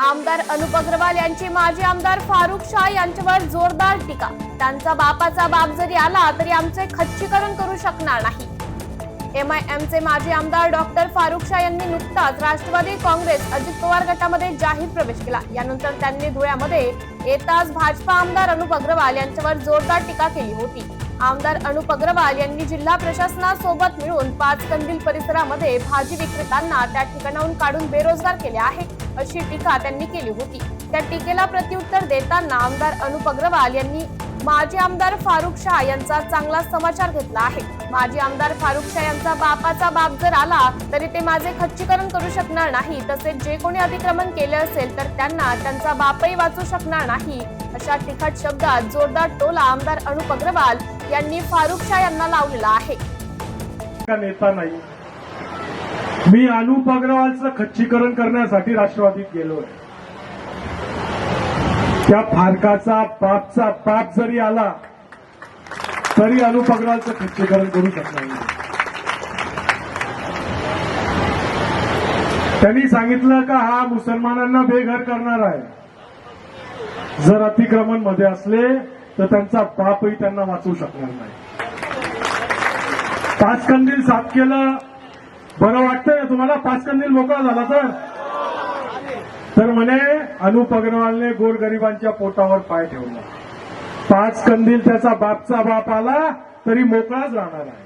आमदार अनुप अग्रवाल यांची माजी आमदार फारुख शाह यांच्यावर जोरदार टीका. त्यांचा बापाचा बाप जरी आला तरी आमचे खच्चीकरण करू शकणार नाही. एम आय एमचे माजी आमदार डॉक्टर फारुख शाह यांनी नुकताच राष्ट्रवादी काँग्रेस अजित पवार गटामध्ये जाहीर प्रवेश केला. यानंतर त्यांनी धुळ्यामध्ये येताच भाजपा आमदार अनुप अग्रवाल यांच्यावर जोरदार टीका केली होती. आमदार अनुप अग्रवाल यांनी जिल्हा प्रशासनासोबत मिळून पाच कंदील परिसरामध्ये भाजी विक्रेत्यांना त्या ठिकाणाहून काढून बेरोजगार केले आहे अशी टीका त्यांनी केली होती. त्या टीकेला प्रत्युत्तर देताना आमदार अनुप अग्रवाल यांनी माजी आमदार फारुख शाह यांचा चांगला समाचार घेतला आहे. माजी आमदार फारुख शाह यांचा बापाचा बाप जर आला तरी ते माझे खच्चीकरण करू शकणार नाही. तसेच जे कोणी अतिक्रमण केले असेल तर त्यांना त्यांचा बापही वाचू शकणार नाही. अशा तिखट शब्दात जोरदार टोला आमदार अनुप अग्रवाल यांनी फारुख शाह यांना लावलेला आहे. का नेता नाही? मी अनुप अग्रवालचं खच्चीकरण करण्यासाठी राष्ट्रवादीत गेलोय. त्या फारकाचा पापचा पाप जरी आला तरी अनुप अग्रवालचं खच्चीकरण करू शकणार नाही. त्यांनी सांगितलं का हा मुसलमानांना बेघर करणार आहे. जर अतिक्रमणमध्ये असले तर त्यांचा बापही त्यांना वाचवू शकणार नाही. पाच कंदील साफ केलं. बरं वाटतंय तुम्हाला? पाच कंदील मोकळा झाला तर? तर म्हणे अनुप अग्रवालने गोरगरिबांच्या पोटावर पाय ठेवला. पाच कंदील त्याचा बापचा बाप आला तरी मोकळाच राहणार आहे.